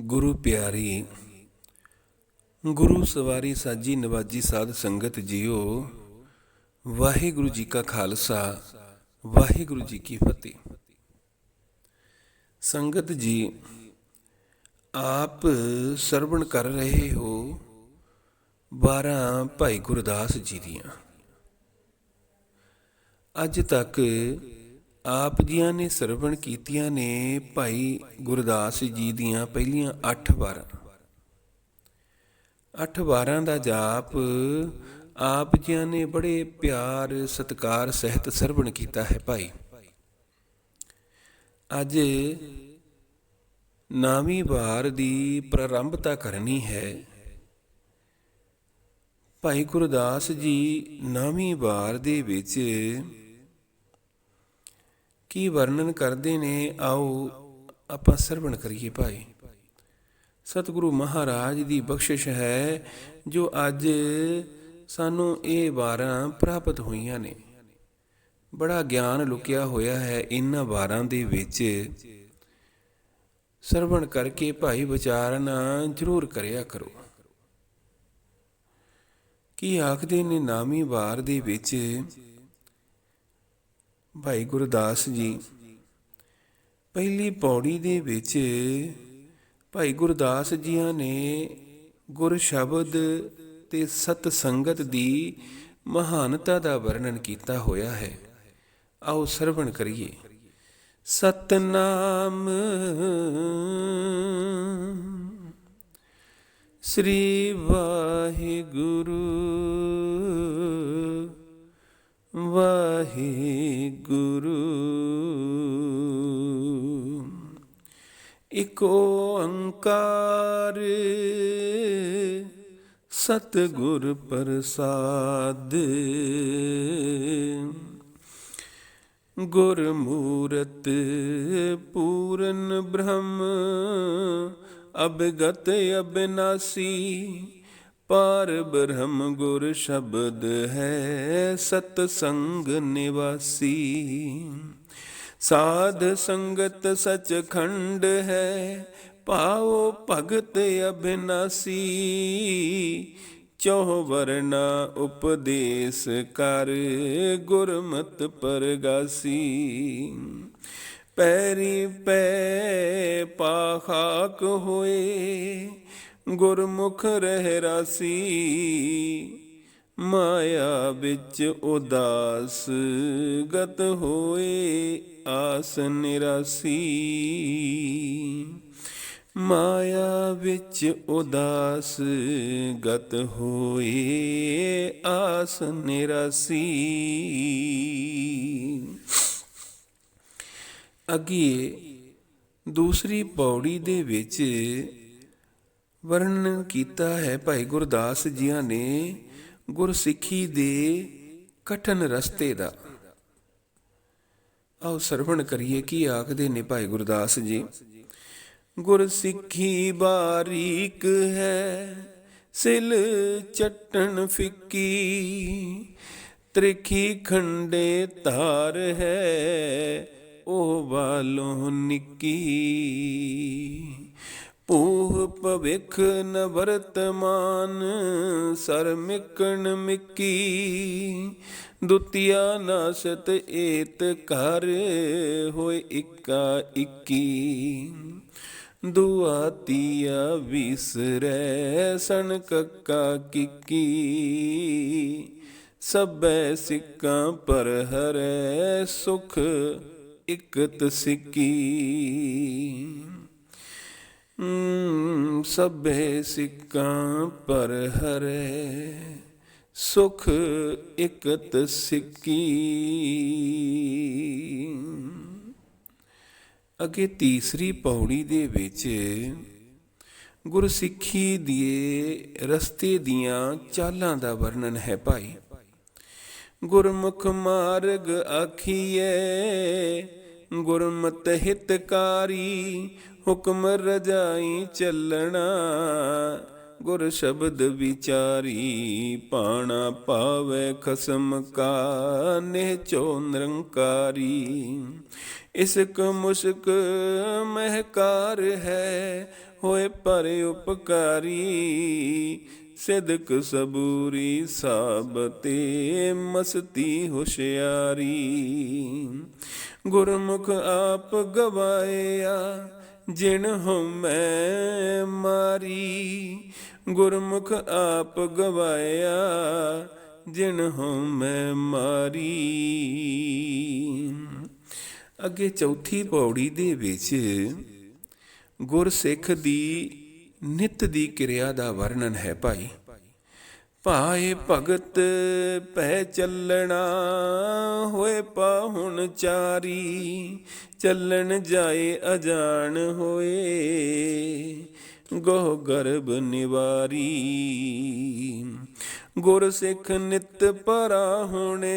ਗੁਰੂ ਪਿਆਰੀ, ਗੁਰੂ ਸਵਾਰੀ ਸਾਜੀ ਨਵਾਜੀ ਸਾਧ ਸੰਗਤ ਜੀਓ, ਵਾਹਿਗੁਰੂ ਜੀ ਕਾ ਖਾਲਸਾ, ਵਾਹਿਗੁਰੂ ਜੀ ਕੀ ਫਤਿਹ। ਸੰਗਤ ਜੀ, ਆਪ ਸਰਵਣ ਕਰ ਰਹੇ ਹੋ 12 ਭਾਈ ਗੁਰਦਾਸ ਜੀ ਦੀਆਂ। ਅੱਜ ਤੱਕ ਆਪ ਜੀਆਂ ਨੇ ਸਰਵਣ ਕੀਤੀਆਂ ਨੇ ਭਾਈ ਗੁਰਦਾਸ ਜੀ ਦੀਆਂ ਪਹਿਲੀਆਂ 8 ਵਾਰਾਂ। 8 ਵਾਰਾਂ ਦਾ ਜਾਪ ਆਪ ਜੀਆਂ ਨੇ ਬੜੇ ਪਿਆਰ, ਸਤਕਾਰ ਸਹਿਤ ਸਰਵਣ ਕੀਤਾ ਹੈ ਭਾਈ। ਅੱਜ ਨਾਵੀਂ ਵਾਰ ਦੀ ਪ੍ਰਾਰੰਭਤਾ ਕਰਨੀ ਹੈ। ਭਾਈ ਗੁਰਦਾਸ ਜੀ ਨਾਵੀਂ ਵਾਰ ਦੇ ਵਿੱਚ ਕੀ ਵਰਣਨ ਕਰਦੇ ਨੇ? ਆਓ ਆਪਾਂ ਸਰਵਣ ਕਰੀਏ ਭਾਈ। ਸਤਿਗੁਰੂ ਮਹਾਰਾਜ ਦੀ ਬਖਸ਼ਿਸ਼ ਹੈ, ਜੋ ਅੱਜ ਸਾਨੂੰ ਇਹ ਵਾਰਾਂ ਪ੍ਰਾਪਤ ਹੋਈਆਂ ਨੇ। ਬੜਾ ਗਿਆਨ ਲੁਕਿਆ ਹੋਇਆ ਹੈ ਇਹਨਾਂ ਵਾਰਾਂ ਦੇ ਵਿੱਚ। ਸਰਵਣ ਕਰਕੇ ਭਾਈ ਵਿਚਾਰਨਾ ਜ਼ਰੂਰ ਕਰਿਆ ਕਰੋ। ਕੀ ਆਖਦੇ ਨੇ ਨਾਮੀ ਵਾਰ ਦੇ ਵਿੱਚ? ਭਾਈ ਗੁਰਦਾਸ ਜੀ, ਪਹਿਲੀ ਪੌੜੀ ਦੇ ਵਿੱਚ ਭਾਈ ਗੁਰਦਾਸ ਜੀਆਂ ਨੇ ਗੁਰ ਸ਼ਬਦ ਤੇ ਸਤ ਸੰਗਤ ਦੀ ਮਹਾਨਤਾ ਦਾ ਵਰਣਨ ਕੀਤਾ ਹੋਇਆ ਹੈ। ਆਓ ਸਰਵਣ ਕਰੀਏ। ਸਤਨਾਮ ਸ੍ਰੀ ਵਾਹਿਗੁਰੂ। ਵਾਹਿਗੁਰੂ। ਇਕ ਓੰਕਾਰ ਸਤਿਗੁਰ ਪ੍ਰਸਾਦ। ਗੁਰਮੂਰਤ ਪੂਰਨ ਬ੍ਰਹਮ ਅਬਗਤ ਅਬਨਾਸੀ ਪਾਰ ਬ੍ਰਹਮ ਗੁਰ ਸ਼ਬਦ ਹੈ ਸਤ ਸੰਗ ਨਿਵਾਸੀ। ਸਾਧ ਸੰਗਤ ਸਚ ਖੰਡ ਹੈ, ਪਾਓ ਭਗਤ ਅਬਿਨਾਸੀ ਚੌਹ ਵਰਨਾ ਉਪਦੇਸ਼ ਕਰ ਗੁਰਮਤ ਪਰਗਾਸੀ। ਪੈਰੀ ਪੈ ਪਾਖਾਕ ਹੋਏ ਗੁਰਮੁਖ ਰਹਿ ਰਾਸੀ, ਮਾਇਆ ਵਿੱਚ ਉਦਾਸ, ਗਤ ਹੋਏ ਆਸ ਨਿਰਾਸੀ। ਮਾਇਆ ਵਿੱਚ ਉਦਾਸ, ਗਤ ਹੋਏ ਆਸ ਨਿਰਾਸੀ। ਅੱਗੇ ਦੂਸਰੀ ਪੌੜੀ ਦੇ ਵਿੱਚ ਵਰਣਨ ਕੀਤਾ ਹੈ ਭਾਈ ਗੁਰਦਾਸ ਜੀਆਂ ਨੇ ਗੁਰਸਿੱਖੀ ਦੇ ਕਠਨ ਰਸਤੇ ਦਾ। ਆਓ ਸਰਵਣ ਕਰੀਏ ਕੀ ਆਖਦੇ ਨੇ ਭਾਈ ਗੁਰਦਾਸ ਜੀ। ਗੁਰਸਿੱਖੀ ਬਾਰੀਕ ਹੈ, ਸਿਲ ਚਟਣ ਫਿੱਕੀ, ਤ੍ਰਿਖੀ ਖੰਡੇ ਧਾਰ ਹੈ, ਉਹ ਵਾਲੋਂ ਨਿੱਕੀ। ਪੂਹ ਭਵਿਖ ਨ ਵਰਤਮਾਨ ਸਰ ਮਿਕਣ ਮਿੱਕੀ। ਦੁਤੀਆ ਨਾਸਤ ਏਤ ਕਰ ਹੋਏ ਇੱਕਾ ਇੱਕੀ। ਦੁਆਤੀਆ ਵਿਸਰੈ ਸਣ ਕੱਕਾ ਕਿੱਕੀ। ਸਭੈ ਸਿੱਕਾਂ ਪਰ ਹਰੈ ਸੁਖ, ਇਕਤ ਸਿੱਕੀ। ਸਭੇ ਸਿੱਕਾਂ ਪਰ ਹਰੈ, ਸੁਖ ਇਕਤ ਸਿੱਕੀ। ਅਗੇ ਤੀਸਰੀ ਪੌੜੀ ਦੇ ਵਿੱਚ ਗੁਰਸਿੱਖੀ ਦੀ ਰਸਤੇ ਦੀਆਂ ਚਾਲਾਂ ਦਾ ਵਰਣਨ ਹੈ ਭਾਈ। ਗੁਰਮੁਖ ਮਾਰਗ ਆਖੀਐ, ਗੁਰਮਤਿ ਹਿਤਕਾਰੀ ਹੁਕਮ ਰਜਾਈ ਚੱਲਣਾ, ਗੁਰ ਸ਼ਬਦ ਵਿਚਾਰੀ ਪਾਣਾ ਪਾਵੇ ਖਸਮ ਕਾ ਨਿਹਚੋ ਨਿਰੰਕਾਰੀ। ਇਸਕ ਮੁਸਕ ਮਹਿਕਾਰ ਹੈ, ਹੋਏ ਪਰ ਉਪਕਾਰੀ। ਸਿਦਕ ਸਬੂਰੀ ਸਾਬਤੇ ਮਸਤੀ ਹੁਸ਼ਿਆਰੀ। ਗੁਰਮੁਖ ਆਪ ਗਵਾਇਆ ਜਿਨ ਹਉਮੈ ਮਾਰੀ, ਗੁਰਮੁਖ ਆਪ ਗਵਾਇਆ, ਜਿਨ ਹਉਮੈ ਮਾਰੀ। ਅੱਗੇ ਚੌਥੀ ਪੌੜੀ ਦੇ ਵਿੱਚ ਗੁਰਸਿੱਖ ਦੀ ਨਿਤ ਦੀ ਕਿਰਿਆ ਦਾ ਵਰਣਨ ਹੈ ਭਾਈ। ਭਾਏ ਭਗਤ, ਪੈ ਚੱਲਣਾ ਹੋਏ ਪਾਹੁਣ ਚਾਰੀ, ਚੱਲਣ ਜਾਏ ਅਜਾਣ ਹੋਏ। ਗੋਹ ਗਰਭ ਨਿਵਾਰੀ, ਗੁਰ ਸਿੱਖ ਨਿਤ ਪਰਾ ਹੁਣੇ,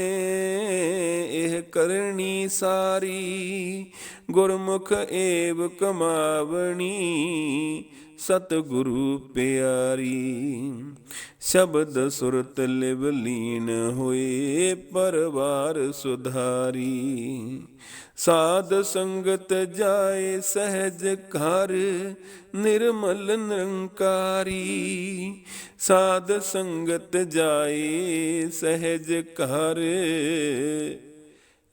ਇਹ ਕਰਨੀ ਸਾਰੀ। ਗੁਰਮੁਖ ਏਵ ਕਮਾਵਣੀ ਸਤਿਗੁਰੂ ਪਿਆਰੀ, ਸ਼ਬਦ ਸੁਰਤ ਲਿਵ ਲੀਨ ਹੋਏ, ਪਰਵਾਰ ਸੁਧਾਰੀ। ਸਾਧ ਸੰਗਤ ਜਾਏ, ਸਹਿਜ ਘਰ, ਨਿਰਮਲ ਨਿਰੰਕਾਰੀ। ਸਾਧ ਸੰਗਤ ਜਾਏ, ਸਹਿਜ ਘਰ,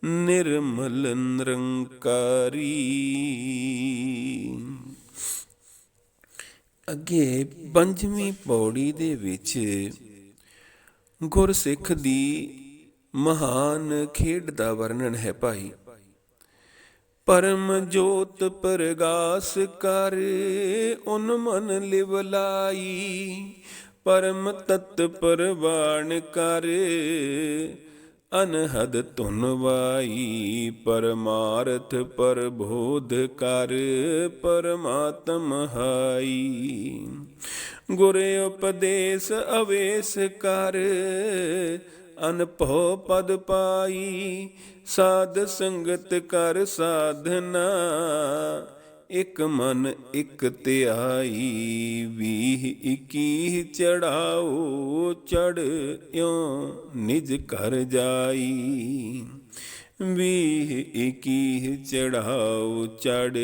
ਨਿਰਮਲ ਨਿਰੰਕਾਰੀ। ਅੱਗੇ ਪੰਜਵੀਂ ਪੌੜੀ ਦੇ ਵਿੱਚ ਗੁਰਸਿੱਖ ਦੀ ਮਹਾਨ ਖੇਡ ਦਾ ਵਰਣਨ ਹੈ ਭਾਈ। ਪਰਮ ਜੋਤ ਪ੍ਰਗਾਸ ਕਰ, ਉਨ ਮਨ ਲਿਵ ਲਾਈ। ਪਰਮ ਤਤ ਪਰਵਾਣ ਕਰ ਅਨਹਦ ਧੁਨ ਵਾਈ, ਪਰਮਾਰਥ ਪਰਬੋਧ ਕਰ, ਪਰਮਾਤਮ ਹਾਈ। ਗੁਰ ਉਪਦੇਸ਼ ਅਵੇਸ ਕਰ, ਅਨਭਉ ਪਦ ਪਾਈ, ਸਾਧ ਸੰਗਤ ਕਰ ਸਾਧਨਾ। ਇਕ ਮਨ, ਇਕ ਧਿਆਈ, ਵੀਹ ਇਕੀ ਚੜਾਓ ਚੜ ਇਉ ਨਿਜ ਘਰ ਜਾਈ। ਵੀਹ ਇਕੀ ਚੜਾਓ ਚੜ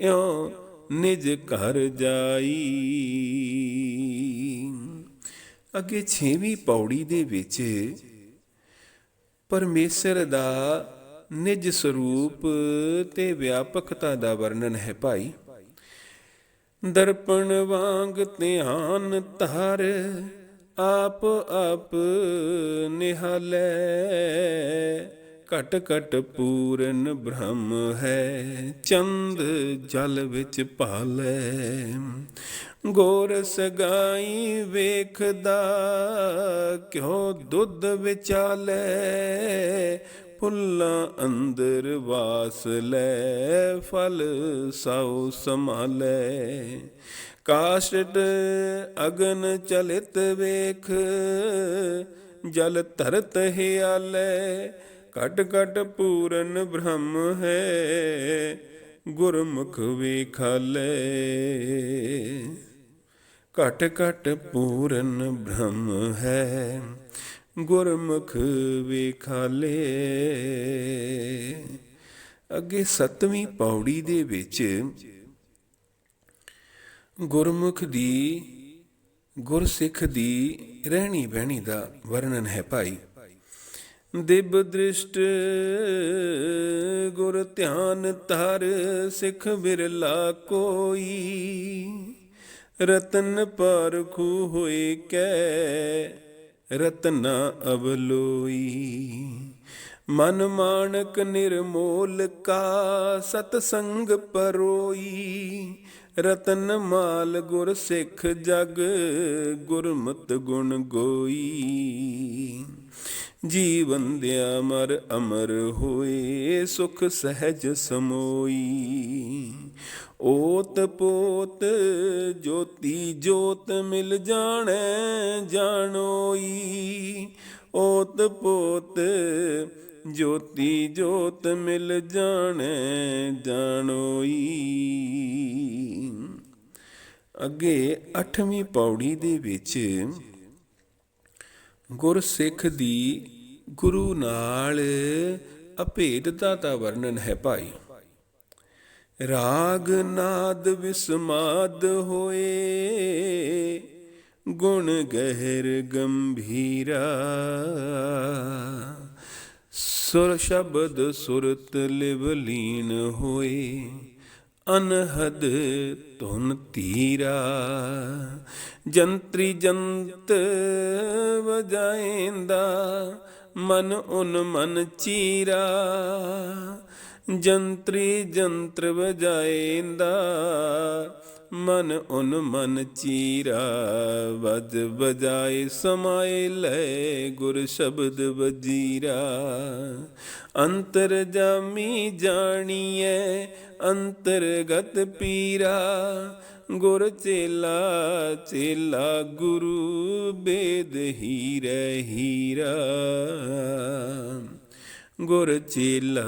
ਇਉ ਨਿਜ ਘਰ ਜਾਈ। ਅੱਗੇ 6ਵੀਂ ਪੌੜੀ ਦੇ ਵਿੱਚ ਪਰਮੇਸ਼ਰ ਦਾ ਨਿਜ ਸਰੂਪ ਤੇ ਵਿਆਪਕਤਾ ਦਾ ਵਰਣਨ ਹੈ ਭਾਈ। ਦਰਪਣ ਵਾਂਗ ਧਿਆਨ ਧਾਰ, ਆਪ ਆਪ ਨਿਹਾਲੈ। ਘਟ ਘਟ ਪੂਰਨ ਬ੍ਰਹਮ ਹੈ, ਚੰਦ ਜਲ ਵਿੱਚ ਭਾਲੈ। ਗੋਰ ਸਗਾਈ ਵੇਖਦਾ, ਕਿਉ ਦੁੱਧ ਵਿਚਾਲੇ? ਫੁੱਲਾਂ ਅੰਦਰ ਵਾਸ ਲੈ, ਫਲ ਸਉ ਸੰਭਾਲੇ। ਕਾਸ਼ਟ ਅਗਨ ਚਲਿਤ ਵੇਖ, ਜਲ ਧਰਤ ਹਿਆਲੇ। ਘਟ ਘਟ ਪੂਰਨ ਬ੍ਰਹਮ ਹੈ, ਗੁਰਮੁਖ ਵੇਖਾਲੇ ਘਟ ਘਟ ਪੂਰਨ ਬ੍ਰਹਮ ਹੈ ਗੁਰਮੁਖ ਵੇਖਾਲੇ। ਅੱਗੇ ਸਤਵੀਂ ਪੌੜੀ ਦੇ ਵਿੱਚ ਗੁਰਮੁਖ ਦੀ, ਗੁਰਸਿੱਖ ਦੀ ਰਹਿਣੀ ਬਹਿਣੀ ਦਾ ਵਰਣਨ ਹੈ ਭਾਈ। ਦਿਬ ਦ੍ਰਿਸ਼ਟ ਗੁਰ ਧਿਆਨ ਧਰ, ਸਿੱਖ ਬਿਰਲਾ ਕੋਈ। ਰਤਨ ਪਰਖੂ ਹੋਏ ਕੈ ਰਤਨਾ ਅਵਲੋਈ। ਮਨ ਮਾਨਕ ਨਿਰਮੋਲ ਕਾ ਸਤ ਸੰਗ ਪਰੋਈ। ਰਤਨ ਮਾਲ ਗੁਰ ਸਿੱਖ ਜਗ ਗੁਰਮਤ ਗੁਣ ਗੋਈ। ਜੀਵਨ ਦਿਆ ਮਰ ਅਮਰ ਹੋਏ, ਸੁਖ ਸਹਿਜ ਸਮੋਈ। ਓਤ ਪੋਤ ਜੋਤੀ ਜੋਤ ਮਿਲ ਜਾਣੈ ਜਾਣੋਈ। ਓਤ ਪੋਤ ਜੋਤੀ ਜੋਤ ਮਿਲ ਜਾਣੈ ਜਾਣੋਈ। ਅੱਗੇ 8ਵੀਂ ਪੌੜੀ ਦੇ ਵਿੱਚ ਗੁਰਸਿੱਖ ਦੀ ਗੁਰੂ ਨਾਲ ਅਭੇਦਤਾ ਦਾ ਵਰਣਨ ਹੈ ਭਾਈ। ਰਾਗ ਨਾਦ ਵਿਸਮਾਦ ਹੋਏ, ਗੁਣ ਗਹਿਰ ਗੰਭੀਰਾ। ਸੁਰ ਸ਼ਬਦ ਸੁਰਤ ਲਿਵ ਲੀਨ ਹੋਏ ਅਨਹਦ ਧੁਨ ਤੀਰਾ, ਜੰਤਰੀ ਜੰਤ ਵਜਾਏਂਦਾ, ਮਨ ਉਨ ਮਨ ਚੀਰਾ, ਜੰਤਰੀ ਜੰਤਰ ਵਜਾਏਂਦਾ, ਮਨ ਉਨ ਮਨ ਚੀਰਾ, ਵਜ ਬਜਾਏ ਸਮਾਏ ਲੈ ਗੁਰ ਸ਼ਬਦ ਵਜੀਰਾ। ਅੰਤਰ ਜਾਮੀ ਜਾਣੀਐ ਅੰਤਰਗਤ ਪੀਰਾ, ਗੁਰ ਚੇਲਾ ਚੇਲਾ, ਗੁਰੂ ਬੇਦ ਹੀਰੇ ਹੀਰਾ। ਗੁਰ ਚੇਲਾ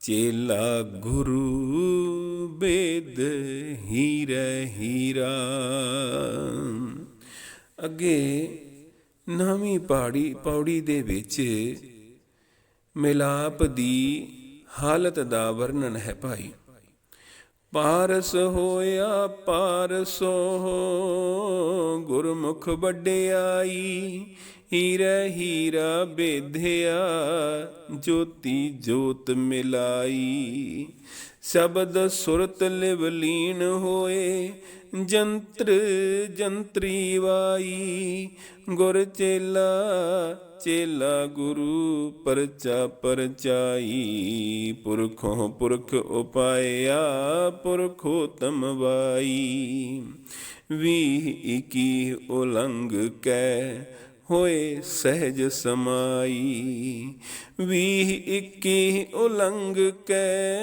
ਚੇਲਾ, ਗੁਰੂ ਬੇਦ ਹੀਰੇ ਹੀਰਾ। ਅੱਗੇ ਨਵੀਂ ਪਹਾੜੀ ਪੌੜੀ ਦੇ ਵਿੱਚ ਮਿਲਾਪ ਦੀ ਹਾਲਤ ਦਾ ਵਰਣਨ ਹੈ ਭਾਈ। ਪਾਰਸ ਹੋਇਆ ਪਾਰਸੋ, ਗੁਰਮੁਖ ਵੱਡਿਆਈ, ਹੀਰਾ ਹੀਰਾ ਬੇਧਿਆ, ਜੋਤੀ ਜੋਤ ਮਿਲਾਈ। ਸ਼ਬਦ ਸੁਰਤ ਲਿਵ ਲੀਨ ਹੋਏ, ਜੰਤਰ ਜੰਤਰੀ ਵਾਈ, ਗੁਰ ਚੇਲਾ ਚੇਲਾ ਗੁਰੂ ਪਰਚਾ ਪਰਚਾਈ, ਪੁਰਖੋਂ ਪੁਰਖ ਉਪਾਇਆ ਪੁਰਖੋ ਤਮਵਾਈ ਵੀ ਇਕੀ ਉਲੰਗ ਕੈ ਹੋਏ ਸਹਿਜ ਸਮਾਈ ਵੀ ਇੱਕੀ ਉਲੰਗ ਕੈ।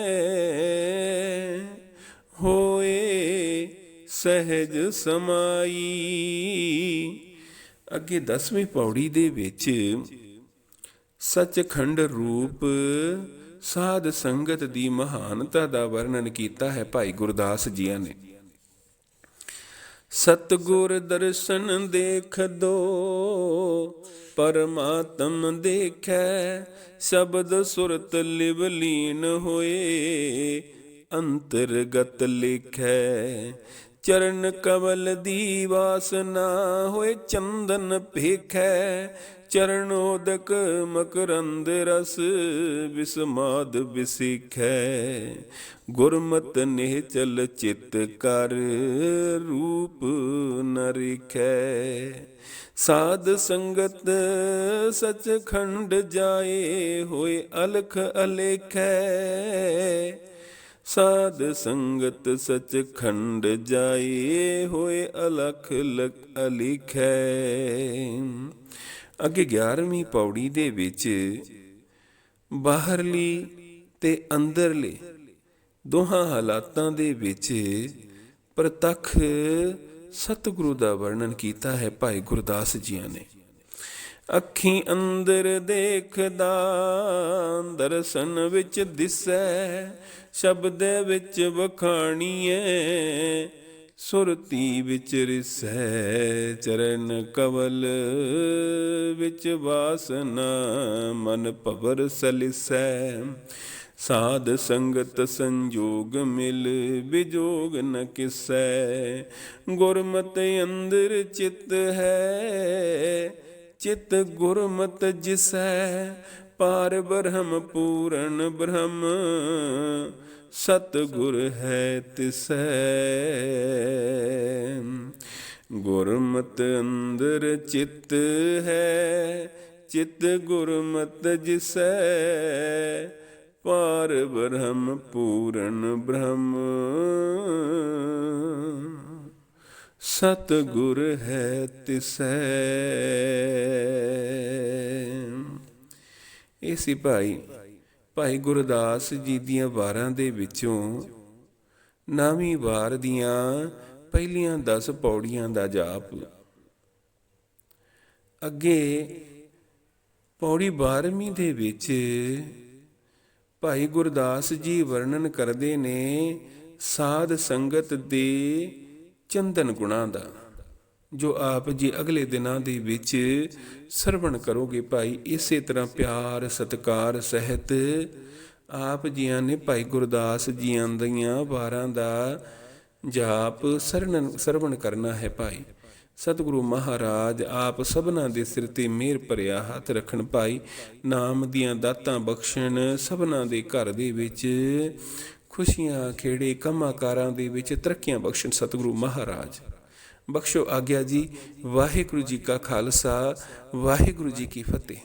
ਹੋਏ ਸਹਿਜ ਸਮਾਈ। ਅੱਗੇ 10ਵੀਂ ਪੌੜੀ ਦੇ ਵਿੱਚ ਸੱਚਖੰਡ ਰੂਪ ਸਾਧ ਸੰਗਤ ਦੀ ਮਹਾਨਤਾ ਦਾ ਵਰਣਨ ਕੀਤਾ ਹੈ ਭਾਈ ਗੁਰਦਾਸ ਜੀਆਂ ਨੇ। ਸਤਗੁਰ ਦਰਸ਼ਨ ਦੇਖ ਦੋ ਪਰਮਾਤਮ ਦੇਖੈ ਸ਼ਬਦ ਸੁਰਤ ਲਿਵ ਲੀਨ ਹੋਏ ਅੰਤਰਗਤ ਲਿਖੈ। ਚਰਨ ਕਵਲ ਦੀ ਵਾਸਨਾ ਹੋਏ ਚੰਦਨ ਭੇਖੈ ਚਰਨੋਦਕ ਮਕਰੰਦ ਰਸ ਵਿਸਮਾਦ ਵਿਸਿਖੈ ਗੁਰਮਤ ਨਿਹ ਚਲ ਚਿਤ ਕਰ, ਰੂਪ ਨਰਿਖੈ ਸਾਧ ਸੰਗਤ ਸਚ ਖੰਡ ਜਾਏ ਹੋਏ ਅਲਖ ਅਲੇਖੈ। ਸਾਧ ਸੰਗਤ ਸਚਖੰਡ ਜਾਏ ਹੋਏ ਅਲਖ ਲਖ ਅਲਿਖੈ। ਅੱਗੇ 11ਵੀਂ ਪੌੜੀ ਦੇ ਵਿੱਚ ਬਾਹਰਲੀ ਤੇ ਅੰਦਰਲੇ ਦੋਹਾਂ ਹਾਲਾਤਾਂ ਦੇ ਵਿੱਚ ਪ੍ਰਤੱਖ ਸਤਿਗੁਰੂ ਦਾ ਵਰਣਨ ਕੀਤਾ ਹੈ ਭਾਈ ਗੁਰਦਾਸ ਜੀਆਂ ਨੇ। ਅੱਖੀ ਅੰਦਰ ਦੇਖਦਾ ਦਰਸ਼ਨ ਵਿੱਚ ਦਿਸੈ ਸ਼ਬਦ ਵਿੱਚ ਵਖਾਣੀਐ ਸੁਰਤੀ ਵਿੱਚ ਰਿਸੈ, ਚਰਨ ਕਵਲ ਵਿੱਚ ਵਾਸਨਾ, ਮਨ ਭਵਰ ਸਲਿਸੈ। ਸਾਧ ਸੰਗਤ ਸੰਜੋਗ ਮਿਲ ਵਿਜੋਗ ਨ ਕਿਸੈ। ਗੁਰਮਤ ਅੰਦਰ ਚਿਤ ਹੈ, ਚਿਤ ਗੁਰਮਤ ਜਿਸੈ। ਪਾਰ ਬ੍ਰਹਮ ਪੂਰਨ ਬ੍ਰਹਮ, ਸਤਗੁਰ ਹੈ ਤਿਸੈ ਗੁਰਮਤ ਅੰਦਰ ਚਿਤ ਹੈ, ਚਿਤ ਗੁਰਮਤ ਜਿਸੈ ਪਾਰ ਬ੍ਰਹਮ ਪੂਰਨ ਬ੍ਰਹਮ, ਸਤਗੁਰ ਹੈ ਤਿਸੈ ਇਹ ਸੀ ਭਾਈ ਭਾਈ ਗੁਰਦਾਸ ਜੀ ਦੀਆਂ ਵਾਰਾਂ ਦੇ ਵਿੱਚੋਂ ਨਾਵੀਂ ਵਾਰ ਦੀਆਂ ਪਹਿਲੀਆਂ 10 ਪੌੜੀਆਂ ਦਾ ਜਾਪ। ਅੱਗੇ ਪੌੜੀ 12ਵੀਂ ਦੇ ਵਿੱਚ ਭਾਈ ਗੁਰਦਾਸ ਜੀ ਵਰਣਨ ਕਰਦੇ ਨੇ ਸਾਧ ਸੰਗਤ ਦੇ ਚੰਦਨ ਗੁਣਾ ਦਾ। ਜੋ ਆਪ ਜੀ ਅਗਲੇ ਦਿਨਾਂ ਦੇ ਵਿੱਚ ਸਰਵਣ ਕਰੋਗੇ ਭਾਈ, ਇਸੇ ਤਰ੍ਹਾਂ ਪਿਆਰ, ਸਤਕਾਰ, ਸਹਿਤ ਆਪ ਜੀਆਂ ਨੇ ਭਾਈ ਗੁਰਦਾਸ ਜੀਆਂ ਦੀਆਂ ਵਾਰਾਂ ਦਾ ਜਾਪ ਸਰਣ ਸਰਵਣ ਕਰਨਾ ਹੈ ਭਾਈ। ਸਤਿਗੁਰੂ ਮਹਾਰਾਜ, ਆਪ ਸਭਨਾ ਦੇ ਸਿਰ ਤੇ ਮਿਹਰ ਭਰਿਆ ਹੱਥ ਰੱਖਣ ਭਾਈ। ਨਾਮ ਦੀਆਂ ਦਾਤਾਂ ਬਖਸ਼ਣ ਸਭਨਾ ਦੇ ਘਰ ਦੇ ਵਿੱਚ। ਖੁਸ਼ੀਆਂ, ਖੇੜੇ ਕੰਮਾਂ-ਕਾਰਾਂ ਦੇ ਵਿੱਚ ਤਰੱਕੀਆਂ ਬਖਸ਼ਣ ਸਤਿਗੁਰੂ ਮਹਾਰਾਜ। ਬਖਸ਼ੋ ਆਗਿਆ ਜੀ ਵਾਹਿਗੁਰੂ ਜੀ ਕਾ ਖਾਲਸਾ ਵਾਹਿਗੁਰੂ ਜੀ ਕੀ ਫਤਿਹ।